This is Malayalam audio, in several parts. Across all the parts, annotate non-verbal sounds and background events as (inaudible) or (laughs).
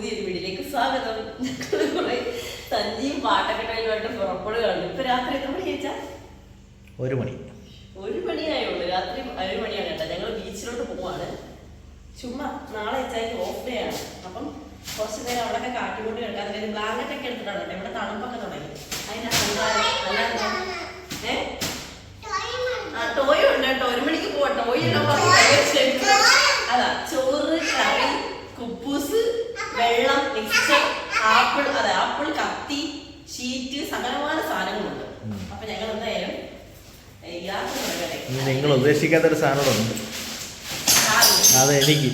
പുതിയൊരു വീടിലേക്ക് സ്വാഗതം. കുറെ സഞ്ജിയും പാട്ടക്കെട്ടായിട്ട് പുറപ്പെടുകയാണ് ഇപ്പൊ രാത്രി എത്ര മണി ചോദിച്ചാ ഒരു മണി. ഒരു മണിയായുള്ളൂ രാത്രി ഒരു മണിയാണ് കേട്ടോ. ഞങ്ങൾ ബീച്ചിലോട്ട് പോവാണ്. ചുമ്മാ നാളെ വെച്ചാൽ ഓഫ് ഡേ ആണ്. അപ്പം കുറച്ച് നേരം അവിടെ കാട്ടിക്കൊണ്ട് കിടക്കാൻ അതിന് ബ്ലാങ്കറ്റ് ഒക്കെ എടുത്തിട്ടാണ് കേട്ടോ. ഇവിടെ തണുപ്പൊക്കെ തുടങ്ങി. അതിനകത്ത് ഏ? ആ ടോയ് ഉണ്ട് കേട്ടോ. ഒരു മണിക്ക് പോവാ. ടോയ് എല്ലാം പറഞ്ഞു അതാ ചോറ് കറി കുപ്പൂസ് വെള്ളം മിക്സർ ആപ്പിൾ അതെ ആപ്പിൾ കത്തി ഷീറ്റ് സകലമായ സാധനങ്ങളുണ്ട് അപ്പൊ ഞങ്ങൾ എന്തായാലും ഏ, യാത്ര തുടങ്ങട്ടെ. ഇനി നിങ്ങൾ ഉദ്ദേശിക്കാത്തൊരു സാധനം അതെ എനിക്ക്.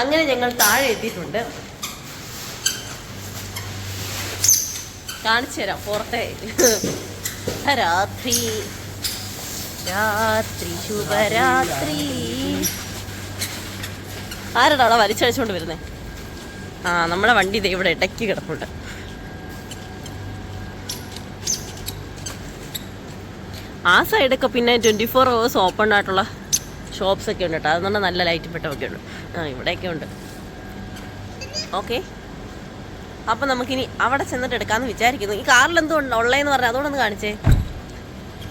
അങ്ങനെ ഞങ്ങൾ താഴെ എത്തിയിട്ടുണ്ട്. കാണിച്ചു തരാം പുറത്തെ. രാത്രി. രാത്രി ശുഭരാത്രി. ആരാണ് അവിടെ വലിച്ചഴിച്ചുകൊണ്ട് വരുന്നേ? ആ നമ്മളെ വണ്ടി ദേ ഇവിടെ ഇടയ്ക്ക് കിടപ്പുണ്ട്. ആ സൈഡൊക്കെ പിന്നെ ട്വന്റി ഫോർ അവേഴ്സ് ഓപ്പൺ ആയിട്ടുള്ള ഷോപ്സ് ഒക്കെ ഉണ്ട് കേട്ടോ. അതുകൊണ്ട് നല്ല ലൈറ്റ് പെട്ടൊക്കെ ഉണ്ട്. ആ ഇവിടെയൊക്കെ ഉണ്ട്. ഓക്കെ അപ്പം നമുക്കിനി അവിടെ ചെന്നിട്ട് എടുക്കാമെന്ന് വിചാരിക്കുന്നു. ഈ കാറിൽ എന്തോ ഉണ്ട് ഉള്ളതെന്ന് പറഞ്ഞാൽ അതുകൊണ്ടൊന്ന് കാണിച്ചേ.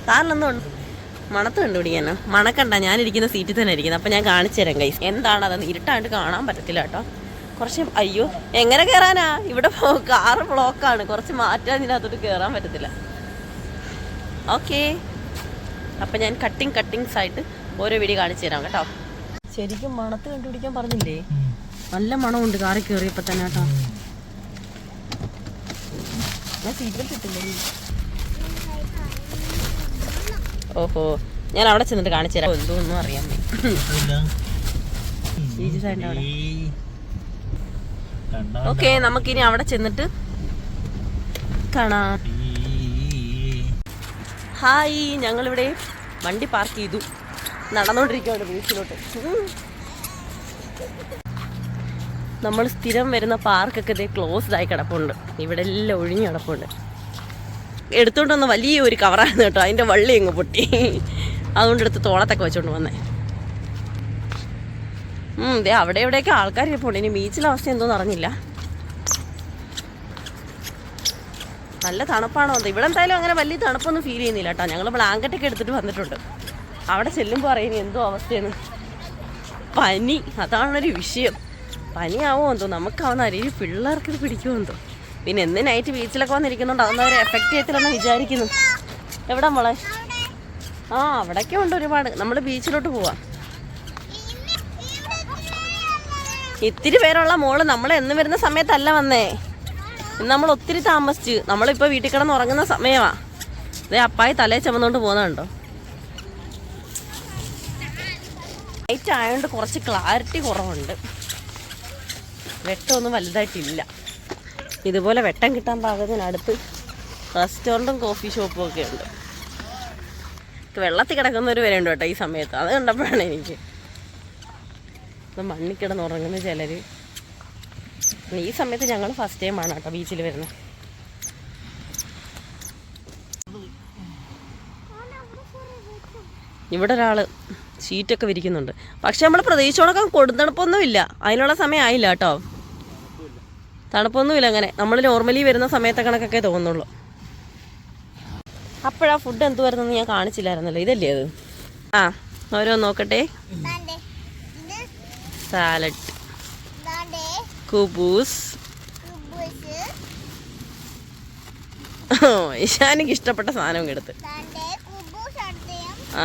കാറിൽ എന്തോ ഉണ്ട് മണത്ത് കണ്ടുപിടിക്കാനോ മണക്കണ്ട ഞാനിരിക്കുന്ന സീറ്റിൽ തന്നെ ഇരിക്കുന്നത്. അപ്പം ഞാൻ കാണിച്ചു തരാം കൈസ് എന്താണ് അതെന്ന്? ഇരുട്ടായിട്ട് കാണാൻ പറ്റത്തില്ല കേട്ടോ. കുറച്ച് അയ്യോ എങ്ങനെ കയറാനാ ഇവിടെ കാറ് ബ്ലോക്കാണ് കുറച്ച് മാറ്റാൻ ഇതിനകത്തോട്ട് കയറാൻ പറ്റത്തില്ല. ഓക്കെ അപ്പൊ ഞാൻ കട്ടിങ് കട്ടിങ്സ് ആയിട്ട് ഓരോ വീഡിയോ കാണിച്ചു തരാം കേട്ടോ. ശരിക്കും മണത്ത് കണ്ടുപിടിക്കാൻ പറഞ്ഞില്ലേ? നല്ല മണമുണ്ട് കാറി കയറിയപ്പോൾ തന്നെ കേട്ടോ. ഞാൻ സീറ്റ് ബെൽറ്റ് ഇട്ടില്ലേ? ഓഹോ. ഞാൻ അവിടെ ചെന്നിട്ട് കാണിച്ചു തരാം. എന്തോന്നും അറിയാൻ ഓക്കെ നമുക്കിനി അവിടെ ചെന്നിട്ട് കാണാം. ഹായ് ഞങ്ങളിവിടെ വണ്ടി പാർക്ക് ചെയ്തു. നടന്നുകൊണ്ടിരിക്കുകയാണ് ബീച്ചിലോട്ട്. നമ്മൾ സ്ഥിരം വരുന്ന പാർക്കൊക്കെ ഇതേ ക്ലോസ്ഡ് ആയി കിടപ്പുണ്ട്. ഇവിടെ എല്ലാം ഒഴിഞ്ഞു കിടപ്പുണ്ട്. എടുത്തോണ്ട് വന്ന വലിയ ഒരു കവറായിരുന്നു കേട്ടോ. അതിന്റെ വള്ളി അങ്ങ് പൊട്ടി. അതുകൊണ്ട് എടുത്ത് തോളത്തൊക്കെ വെച്ചോണ്ട് വന്നേ. ദേ അവിടെ ഇവിടെയൊക്കെ ആൾക്കാർ ഇരിപ്പുണ്ട് ഇനി ബീച്ചിലെ അവസ്ഥ എന്തോന്ന് അറിഞ്ഞില്ല. നല്ല തണുപ്പാണോ ഇവിടെ എന്തായാലും അങ്ങനെ വലിയ തണുപ്പൊന്നും ഫീൽ ചെയ്യുന്നില്ല കേട്ടോ ഞങ്ങൾ ബ്ലാങ്കറ്റൊക്കെ എടുത്തിട്ട് വന്നിട്ടുണ്ട്. അവിടെ ചെല്ലുമ്പോൾ അറിയുന്നു എന്തോ അവസ്ഥയാണ് പനി അതാണൊരു വിഷയം. പനിയാവോ എന്തോ? നമുക്കാവുന്ന അറിയില്ല പിള്ളേർക്ക് ഇത് പിടിക്കുമോ എന്തോ? പിന്നെ എന്ന് നൈറ്റ് ബീച്ചിലൊക്കെ വന്നിരിക്കുന്നുണ്ട്. അതൊന്നും അവരെ എഫക്റ്റ് ചെയ്യത്തില്ലെന്ന് വിചാരിക്കുന്നു. എവിടെ മോളെ? ആ അവിടെയൊക്കെ ഉണ്ട് ഒരുപാട്. നമ്മൾ ബീച്ചിലോട്ട് പോവാം. ഇത്തിരി പേരുള്ള മോൾ നമ്മൾ എന്ന് വരുന്ന സമയത്തല്ല വന്നേ. നമ്മൾ ഒത്തിരി താമസിച്ചു. നമ്മളിപ്പോൾ വീട്ടിൽ കിടന്ന് ഉറങ്ങുന്ന സമയമാ അതേ അപ്പായി തലേ ചുമന്നുകൊണ്ട് പോകുന്നുണ്ടോ ലൈറ്റ് ആയതുകൊണ്ട് കുറച്ച് ക്ലാരിറ്റി കുറവുണ്ട്. വെട്ടമൊന്നും വലുതായിട്ടില്ല. ഇതുപോലെ വെട്ടം കിട്ടാൻ പാകത്തിനടുത്ത് റെസ്റ്റോറന്റും കോഫി ഷോപ്പും ഒക്കെ ഉണ്ട്. വെള്ളത്തിൽ കിടക്കുന്നവർ വരെ ഉണ്ട് കേട്ടോ ഈ സമയത്ത്. അത് കണ്ടപ്പോഴാണ് എനിക്ക് ഇത് മണ്ണിൽ കിടന്ന് ഉറങ്ങുന്ന ചിലർ ഈ സമയത്ത് ഞങ്ങൾ ഫസ്റ്റ് ടൈമാണ് കേട്ടോ ബീച്ചിൽ വരുന്നത് ഇവിടെ ഒരാൾ ഷീറ്റൊക്കെ വിരിക്കുന്നുണ്ട്. പക്ഷെ നമ്മൾ പ്രതീക്ഷിച്ചോണക്കം കൊടുത്തണുപ്പൊന്നുമില്ല. അതിനുള്ള സമയം ആയില്ല കേട്ടോ. തണുപ്പൊന്നുമില്ല അങ്ങനെ. നമ്മൾ നോർമലി വരുന്ന സമയത്തെ കണക്കൊക്കെ തോന്നുള്ളൂ അപ്പോഴാ ഫുഡ് എന്ത് വരുന്നെന്ന് ഞാൻ കാണിച്ചില്ലായിരുന്നല്ലോ. ഇതല്ലേ അത്? ആ ഓരോ നോക്കട്ടെ. സാലഡ് കുബൂസ് ഓ ഇഷാനിക്ക് ഇഷ്ടപ്പെട്ട സാധനം എടുത്ത്.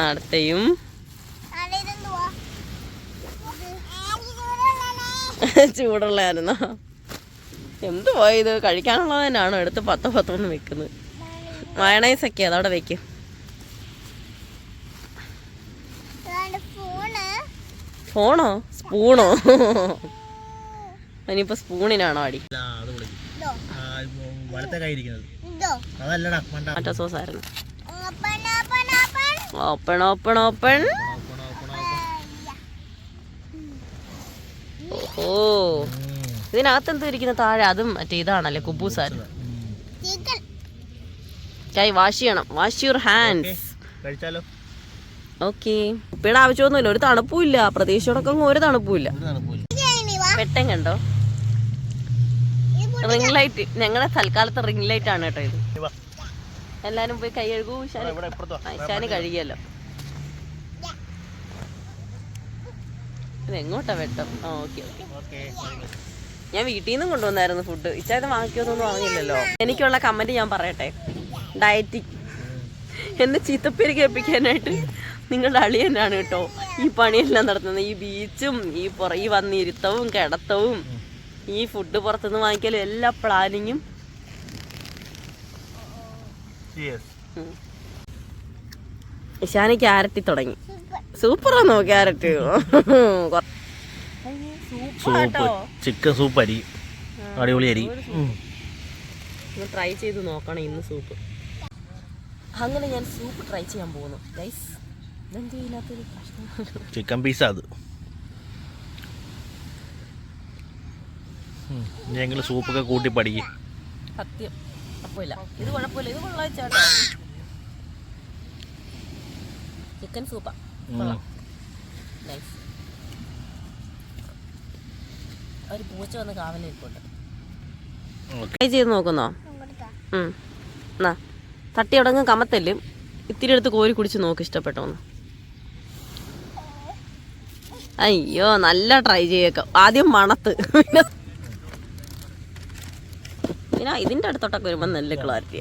അടുത്തയും. (laughs) ചൂടുള്ളതായിരുന്നോ എന്ത് പോയി ഇത് കഴിക്കാനുള്ളത് തന്നെയാണോ എടുത്ത് പത്ത് പത്തൊന്ന് വെക്കുന്നത്. മയണൈസ് ഒക്കെ അതവിടെ വെക്കും. ഫോണോ സ്പൂണോ? ഇനിയിപ്പോ സ്പൂണിനാണോ അടി? മറ്റേ സോസ് ആയിരുന്നു ഓപ്പൺ ഓപ്പൺ. ഓപ്പൺ ഓ ഇതിനകത്ത് എന്തോ ഇരിക്കുന്ന താഴെ അതും മറ്റേ ഇതാണല്ലേ കുബൂസായിരുന്നു കൈ വാഷ് ചെയ്യണം. Wash your hands. കഴിച്ചാലോ? ഓക്കെ. ഉപ്പയുടെ ആവശ്യമൊന്നുമില്ല. ഒരു തണുപ്പും ഇല്ല. പ്രതീക്ഷയോടൊക്കെ ഒരു തണുപ്പും ഇല്ല. ഒരു തണുപ്പില്ല വെട്ടം കണ്ടോ? Ring light. ഞങ്ങളെ തൽക്കാലത്തെ റിംഗ് ലൈറ്റ് ആണ് കേട്ടോ ഇത്. എല്ലാരും പോയി കൈ കഴുകൂ. ഇവിടെ ഇവിടെ ഇപ്പുറത്തോ ശാനി കഴുകിയല്ലോ. എങ്ങോട്ടാ വെട്ടം? ആ ഓക്കെ ഓക്കെ. ഓക്കെ. ഞാൻ വീട്ടിൽ നിന്നും കൊണ്ടുവന്നായിരുന്നു ഫുഡ്. ഇച്ചായത് വാങ്ങിക്കൊന്നും വാങ്ങിയില്ലല്ലോ. എനിക്കുള്ള കമന്റ് ഞാൻ പറയട്ടെ. ഡയറ്റിക്. എന്നെ ചീത്തപ്പേര് കേൾപ്പിക്കാനായിട്ട്. നിങ്ങളുടെ അളിയനാണ് കേട്ടോ. ഈ പണിയെല്ലാം നടത്തുന്നത്. ഈ ബീച്ചും ഈ പുറ ഈ വന്നിരുത്തവും കിടത്തവും ഈ ഫുഡ് പുറത്തുനിന്ന് വാങ്ങിക്കലും എല്ലാ പ്ലാനിങ്ങും ഇഷാന് ക്യാരറ്റ് തുടങ്ങി. സൂപ്പറാണോ ക്യാരറ്റ് സൂപ്പ് ചിക്കൻ സൂപ്പ് അരി. അടിപൊളി അരി. ട്രൈ ചെയ്ത് നോക്കണം ഇന്ന് സൂപ്പ് അങ്ങനെ ഞാൻ സൂപ്പ് ട്രൈ ചെയ്യാൻ പോകുന്നു. ഗൈസ് ചിക്കൻ പീസ അത്. ഞങ്ങൾ സൂപ്പൊക്കെ കൂട്ടി പഠിക്കും. സത്യം. കുഴപ്പമില്ല. ഇത് കുഴപ്പമില്ല. ഇത് കൊള്ളാം ചേട്ടാ ചിക്കൻ സൂപ്പാ. കൊള്ളാം. നൈസ് ഒരു പൂച്ച വന്ന് കാവലിരിപ്പുണ്ട് ട്രൈ ചെയ്ത് നോക്കുന്നോ? തട്ടി അടങ്ങും കമത്തല്ലും. ഇത്തിരി എടുത്ത് കോരി കുടിച്ച് നോക്ക് ഇഷ്ടപ്പെട്ടോന്ന് അയ്യോ നല്ല ട്രൈ ചെയ്യേക്കാം ആദ്യം മണത്ത്. പിന്നെ പിന്നെ ഇതിന്റെ അടുത്തോട്ടൊക്കെ വരുമ്പോൾ നല്ല ക്ലാരിറ്റി.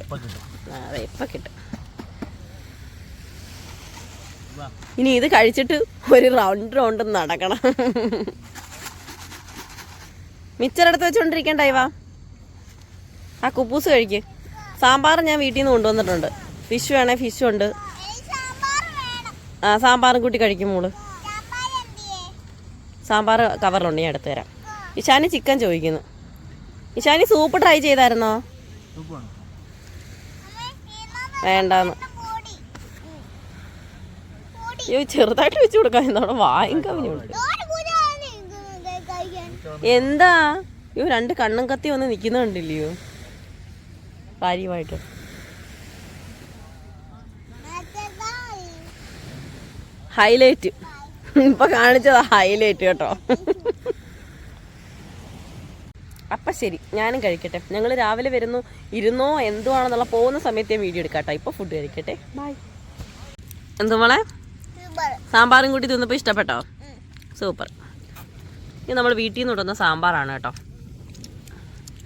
അതെ ഇപ്പം കിട്ടും. ഇനി ഇത് കഴിച്ചിട്ട് ഒരു റൗണ്ട് റൗണ്ട് നടക്കണം. മിച്ചറെടുത്ത് വെച്ചോണ്ടിരിക്കണ്ടായി വാ ആ കുപ്പൂസ് കഴിക്ക്. സാമ്പാർ ഞാൻ വീട്ടിൽ നിന്ന് കൊണ്ടുവന്നിട്ടുണ്ട്. ഫിഷ് വേണേ ഫിഷുണ്ട് ആ സാമ്പാറും കൂട്ടി കഴിക്കും മോൾ. സാമ്പാർ കവറിലുണ്ട് ഞാൻ എടുത്തു തരാം. ഇഷാനി ചിക്കൻ ചോദിക്കുന്നു. ഇഷാനി സൂപ്പ് ട്രൈ ചെയ്തായിരുന്നോ? വേണ്ടെന്ന്. വേണോ? വേണ്ടാന്ന് അയ്യോ ചെറുതായിട്ട് വെച്ച് കൊടുക്കാൻ അവിടെ വായും എന്താ? അയ്യോ രണ്ട് കണ്ണും കത്തി വന്ന് നിൽക്കുന്ന കണ്ടില്ലയോ? കാര്യമായിട്ട്. ഹൈലൈറ്റ് ഇപ്പൊ കാണിച്ചത് ഹൈലൈറ്റ് കേട്ടോ. അപ്പൊ ശരി ഞാനും കഴിക്കട്ടെ. ഞങ്ങൾ രാവിലെ വരുന്നു ഇരുന്നോ എന്തോ ആണെന്നുള്ള പോകുന്ന സമയത്ത് ഞാൻ വീഡിയോ എടുക്കാട്ടോ. ഇപ്പൊ ഫുഡ് കഴിക്കട്ടെ. ബൈ എന്തോ മോളെ? സാമ്പാറും കൂട്ടി തിന്നപ്പോൾ ഇഷ്ടപ്പെട്ടോ? സൂപ്പർ ഇത് നമ്മൾ വീട്ടിൽ നിന്ന് ഇടുന്ന സാമ്പാറാണ് കേട്ടോ.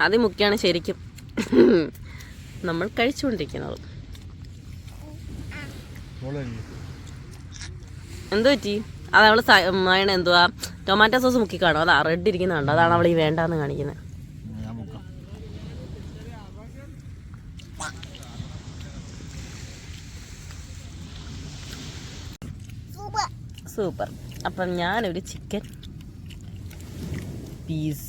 അത് മുഖ്യമാണ് ശരിക്കും. നമ്മൾ കഴിച്ചുകൊണ്ടിരിക്കുന്നത്. എന്തു പറ്റി അത് അവൾ അതിന് എന്തുവാ ടൊമാറ്റോ സോസ് മുക്കി കാണും. അതാ റെഡ് ഇരിക്കുന്നുണ്ട്. അതാണ് അവൾ ഈ വേണ്ടാന്ന് കാണിക്കുന്നത്. ഞാൻ മുക്കാം. സൂപ്പർ. അപ്പം ഞാനൊരു ചിക്കൻ പീസ്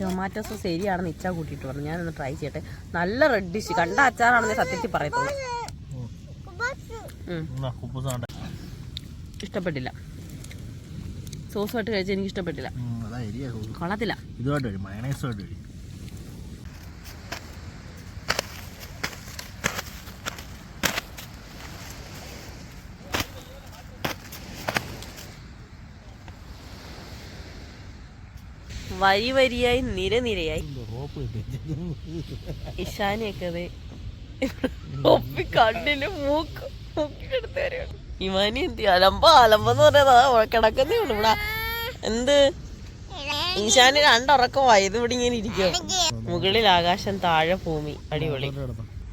ടൊമാറ്റോ സോസ് ശരിയാണെന്ന് ഇച്ചാ കൂട്ടിയിട്ട് പറഞ്ഞു. ഞാനൊന്ന് ട്രൈ ചെയ്യട്ടെ. നല്ല റെഡ് ഡിഷ് കണ്ട അച്ചാറാണെന്ന് സത്യത്തിൽ പറയത്തുള്ളൂ ഉം, എന്നാ കുപ്പൂസ് വേണ്ട ഇഷ്ടപ്പെട്ടില്ല. സോസുമായിട്ട് കഴിച്ചാൽ എനിക്ക് ഇഷ്ടപ്പെട്ടില്ല കൊള്ളത്തില്ല. ഇതുമായിട്ട് മയണൈസുമായിട്ട് വരി വരിയായി നിരനിരയായി ഇഷാനിയൊക്കെ കണ്ണിൽ മൂക്ക്. വരെയാണ് ഇവാനി എന്ത് അലമ്പ അലമ്പെന്ന് പറയുന്നത് കിടക്കുന്നേ ഉള്ളു. ഇവിടെ എന്ത്? ഈശാന് രണ്ടുറക്കം വയത് ഇവിടെ ഇങ്ങനെ ഇരിക്കും മുകളിൽ ആകാശം താഴെ ഭൂമി. അടിപൊളി.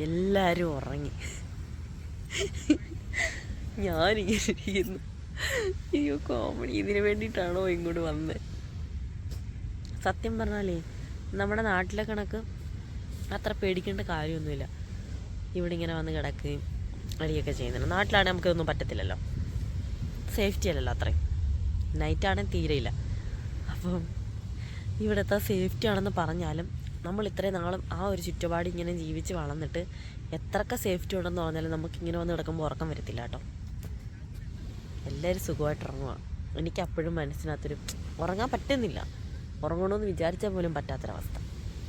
എല്ലാരും ഉറങ്ങി. ഞാനിങ്ങനെ ഇരിക്കുന്നു. അയ്യോ കോമഡി ഇതിന് വേണ്ടിയിട്ടാണോ ഇങ്ങോട്ട് വന്നത് സത്യം പറഞ്ഞാലേ നമ്മുടെ നാട്ടിലെ കണക്ക് അത്ര പേടിക്കേണ്ട കാര്യമൊന്നുമില്ല. ഇവിടെ ഇങ്ങനെ വന്ന് കിടക്കുകയും അടിയൊക്കെ ചെയ്യുന്നുണ്ട്. നാട്ടിലാണെങ്കിൽ നമുക്കൊന്നും പറ്റത്തില്ലല്ലോ. സേഫ്റ്റി അല്ലല്ലോ അത്രയും. നൈറ്റാണെങ്കിൽ തീരെയില്ല അപ്പം ഇവിടുത്തെ സേഫ്റ്റി ആണെന്ന് പറഞ്ഞാലും നമ്മൾ ഇത്രയും നാളും ആ ഒരു ചുറ്റുപാട് ഇങ്ങനെ ജീവിച്ച് വളർന്നിട്ട് എത്രക്ക സേഫ്റ്റി ഉണ്ടെന്ന് പറഞ്ഞാലും നമുക്ക് ഇങ്ങനെ വന്ന് കിടക്കുമ്പോൾ ഉറക്കം വരത്തില്ല കേട്ടോ. എല്ലാവരും സുഖമായിട്ട് ഉറങ്ങുക എനിക്ക് അപ്പോഴും മനസ്സിനകത്തൊരു ഉറങ്ങാൻ പറ്റുന്നില്ല. ഉറങ്ങണമെന്ന് വിചാരിച്ചാൽ പോലും പറ്റാത്തൊരവസ്ഥ.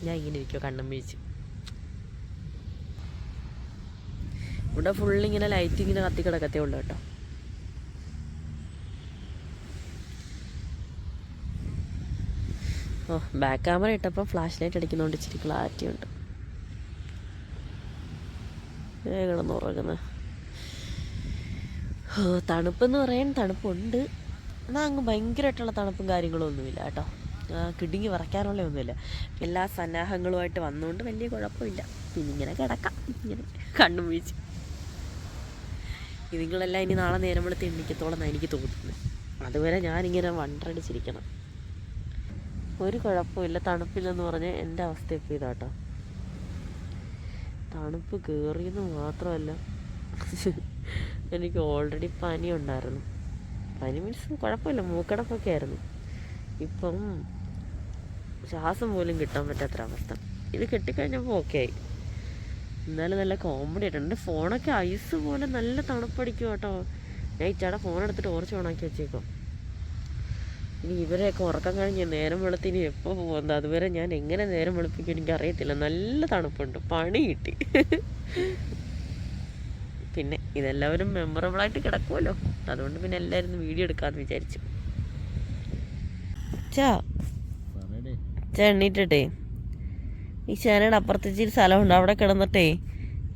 ഞാൻ ഇങ്ങനെ ഇരിക്കുമോ കണ്ണും വീഴ്ച ഇവിടെ ഫുള്ള് ഇങ്ങനെ ലൈറ്റ് ഇങ്ങനെ കത്തി കിടക്കത്തേ ഉള്ളൂ കേട്ടോ. ഓ ബാക്ക് ക്യാമറ ഇട്ടപ്പോൾ ഫ്ലാഷ് ലൈറ്റ് അടിക്കുന്നതുകൊണ്ട് ഇച്ചിരി ക്ലാരിറ്റി ഉണ്ട്. കിടന്ന് ഉറങ്ങുന്നത് തണുപ്പെന്ന് പറയാൻ തണുപ്പുണ്ട്. എന്നാൽ അങ്ങ് ഭയങ്കരമായിട്ടുള്ള തണുപ്പും കാര്യങ്ങളും ഒന്നുമില്ല കേട്ടോ. കിടുങ്ങി വറയ്ക്കാനുള്ള ഒന്നുമില്ല. എല്ലാ സന്നാഹങ്ങളുമായിട്ട് വന്നുകൊണ്ട് വലിയ കുഴപ്പമില്ല. പിന്നെ ഇങ്ങനെ കിടക്കാം. ഇങ്ങനെ കണ്ണും വീഴ്ച ഇതുങ്ങളെല്ലാം ഇനി നാളെ നേരം വെളുത്ത് എണ്ണിക്കത്തോളം എനിക്ക് തോന്നുന്നത്. അതുവരെ ഞാനിങ്ങനെ വണ്ടടിച്ചിരിക്കണം. ഒരു കുഴപ്പമില്ല തണുപ്പില്ലെന്ന് പറഞ്ഞ് എന്റെ അവസ്ഥ ഇപ്പോൾ ഇതാട്ടോ. തണുപ്പ് കയറിയെന്ന് മാത്രമല്ല എനിക്ക് ഓൾറെഡി പനി ഉണ്ടായിരുന്നു. പനി മീൻസ് കുഴപ്പമില്ല മൂക്കടപ്പൊക്കെ ആയിരുന്നു. ഇപ്പം ശ്വാസം പോലും കിട്ടാൻ പറ്റാത്തൊരവസ്ഥ. ഇത് കെട്ടിക്കഴിഞ്ഞപ്പോൾ ഓക്കെ ആയി. എന്നാലും നല്ല കോമഡി ആയിട്ടുണ്ട്. എന്റെ ഫോണൊക്കെ ഐസ് പോലെ നല്ല തണുപ്പടിക്കും കേട്ടോ. ഞാൻ ഇച്ചാടെ ഫോൺ എടുത്തിട്ട് ഓർച്ച് ഓണാക്കി വെച്ചേക്കും. ഇനി ഇവരെയൊക്കെ ഉറക്കം കഴിഞ്ഞ് നേരം വെളുത്ത് ഇനി എപ്പോൾ പോകുന്നത്? അതുവരെ ഞാൻ എങ്ങനെ നേരം വെളുപ്പിക്കും എനിക്ക് അറിയത്തില്ല നല്ല തണുപ്പുണ്ട്. പണി കിട്ടി. പിന്നെ ഇതെല്ലാവരും മെമ്മറബിളായിട്ട് കിടക്കുമല്ലോ അതുകൊണ്ട് പിന്നെ എല്ലാവരും വീഡിയോ എടുക്കാമെന്ന് വിചാരിച്ചു. ചാ ചാ എണ്ണീറ്റട്ടെ ഈ ചേനയുടെ അപ്പുറത്ത് ഒരു സ്ഥലമുണ്ട്. അവിടെ കിടന്നിട്ടേ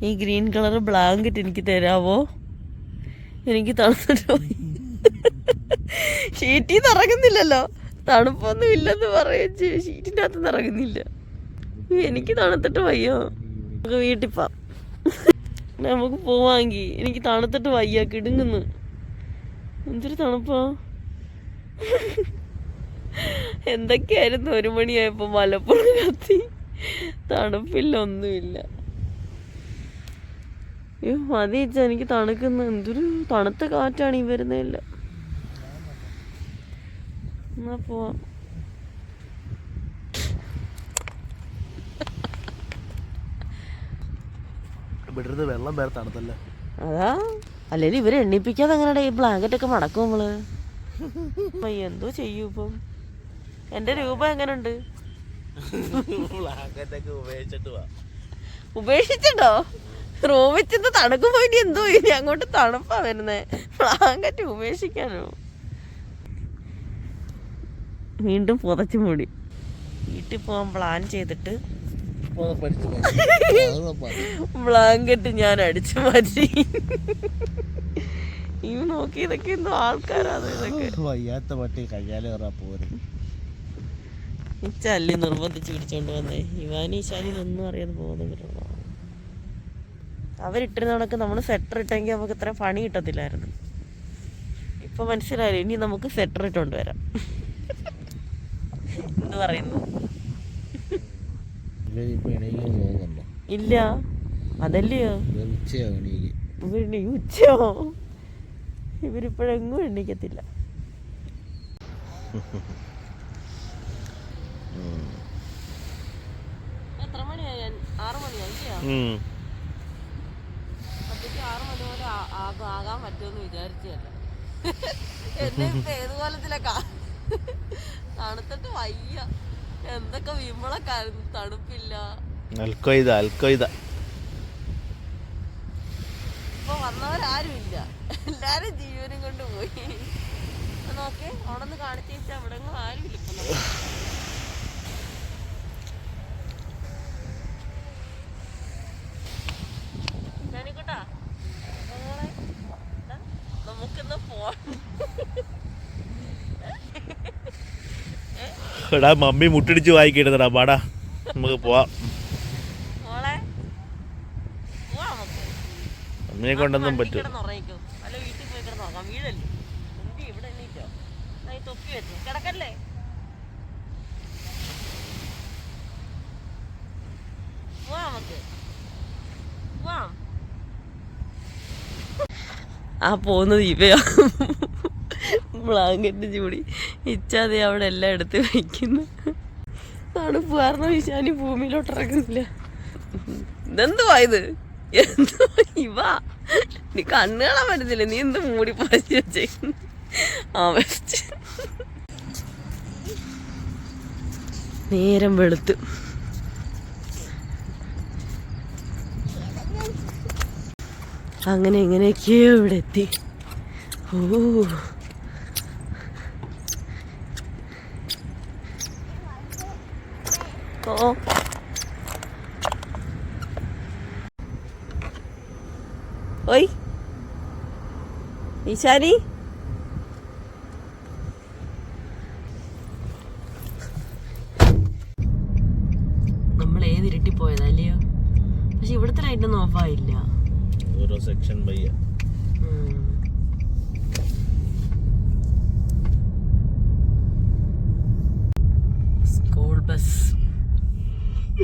ഈ ഗ്രീൻ കളർ ബ്ലാങ്കറ്റ് എനിക്ക് തരാവോ? എനിക്ക് തണുത്തിട്ട് പോയി. ഷീറ്റിൽ ഇറങ്ങുന്നില്ലല്ലോ. തണുപ്പൊന്നും ഇല്ലെന്ന് പറയുകയും ഷീറ്റിന്റെ അകത്ത് ഇറങ്ങുന്നില്ല. എനിക്ക് തണുത്തിട്ട് വയ്യോ? നമുക്ക് വീട്ടിൽ പോവാം. നമുക്ക് പോവാങ്കി. എനിക്ക് തണുത്തിട്ട് വയ്യ. കിടുങ്ങുന്നു. എന്തൊരു തണുപ്പാ. എന്തൊക്കെയായിരുന്നു ഒരു മണിയായപ്പോ മലപ്പുറം കത്തി. തണുപ്പില്ല ഒന്നുമില്ല അയ്യോ മതി ചേച്ചാ എനിക്ക് തണുക്കുന്ന. എന്തൊരു തണുത്ത കാറ്റാണ് ഈ വരുന്നില്ല എന്നാ പോവാം. വെള്ളം വേറെ തണുത്തല്ലേ? അതാ. അല്ലെങ്കിൽ ഇവരെ എണ്ണിപ്പിക്കാതെ എങ്ങനെയാ ഈ ബ്ലാങ്കറ്റ് ഒക്കെ മടക്കും നമ്മൾ എന്തോ ചെയ്യൂ ഇപ്പം? എന്റെ രൂപ വാ ഉപേക്ഷിച്ചിട്ടോ? റൂമിച്ചിന്ന് തണുക്ക് പോയിട്ട് എന്തോ ഇനി അങ്ങോട്ട് തണുപ്പാ വരുന്നേ. ബ്ലാങ്കറ്റ് ഉപേക്ഷിക്കാനോ? വീണ്ടും പുതച്ചു മൂടി. വീട്ടിൽ പോകാൻ പ്ലാൻ ചെയ്തിട്ട് ബ്ലാങ്കറ്റ് ഞാൻ അടിച്ചു മാറ്റി. ഈ നോക്കി ഇതൊക്കെ എന്തോ ആൾക്കാരാണ് ഇതൊക്കെ. വയ്യാത്ത പട്ടി കയ്യാലെ പോരും. ഈ ചല്ലി നിർബന്ധിച്ച് പിടിച്ചോണ്ട് വന്നേ? ഇവാനി ഈശാനി ഒന്നും അറിയാതെ പോകുന്ന അവരിട്ടിരുന്ന കണക്ക് നമ്മൾ സെറ്റർ ഇട്ടെങ്കിൽ നമുക്ക് ഇത്ര പണി കിട്ടത്തില്ലായിരുന്നു. ഇപ്പൊ മനസ്സിലായില്ല ഇനി നമുക്ക് സെറ്റർ ഇട്ടുകൊണ്ട് വരാം. എന്ന് പറയുന്നു. ഇല്ല. അതല്ലയോ? ഈ ഉച്ചയോ ഇവരിപ്പോഴെങ്ങും എണ്ണിക്കത്തില്ല (laughs) എത്ര മണിയായി? ആറ് മണിയായി സത്യത്തിൽ ആറ് മണി പോലെ ആകാൻ പറ്റുമെന്ന് വിചാരിച്ചല്ല എന്നെ ഇപ്പൊ ഏത് കോലത്തിലൊക്കെ തണുത്തിട്ട് വയ്യ. എന്തൊക്കെ വിമളൊക്കെ തണുപ്പില്ല. അൽക്കൊയ്ത അൽക്കൊയ്ത ഇപ്പൊ വന്നവരാരുമില്ല. എല്ലാരും ജീവനും കൊണ്ട് പോയി. നോക്കേ അവിടെ നിന്ന് കാണിച്ചു വെച്ചാൽ അവിടെ ആരും ഞാനിക്കോട്ടാ മോളെ, നമുക്കിന്ന് പോവാം. എടാ മമ്മി മുട്ടിടിച്ച് വായിക്കിട്ടടാ പാടാ നമുക്ക് പോവാം. മമ്മിനെ കൊണ്ടൊന്നും പറ്റും. കിടക്കല്ലേ? പോവാം നമുക്ക്. പോവാം. ആ പോകുന്നത് ഇവയാണ് ബ്ലാങ്കറ്റ് ചൂടി. ഇച്ചാതെ അവിടെ എല്ലാം എടുത്ത് വയ്ക്കുന്നു തണുപ്പ് കാരണം വിശാലി ഭൂമിയിലോട്ട് ഇറങ്ങുന്നില്ല. ഇതെന്തുവാ ഇത്? എന്തുവാ ഇവ. നീ കണ്ണുകളാൻ പറ്റുന്നില്ല നീ എന്ത് മൂടി പറിച്ച് വെച്ചേക്കുന്നു? ആ നേരം വെളുത്ത്. അങ്ങനെ എങ്ങനെയൊക്കെയോ ഇവിടെ എത്തി. ഓ. ഓ. ഓയ്. ഈശാനി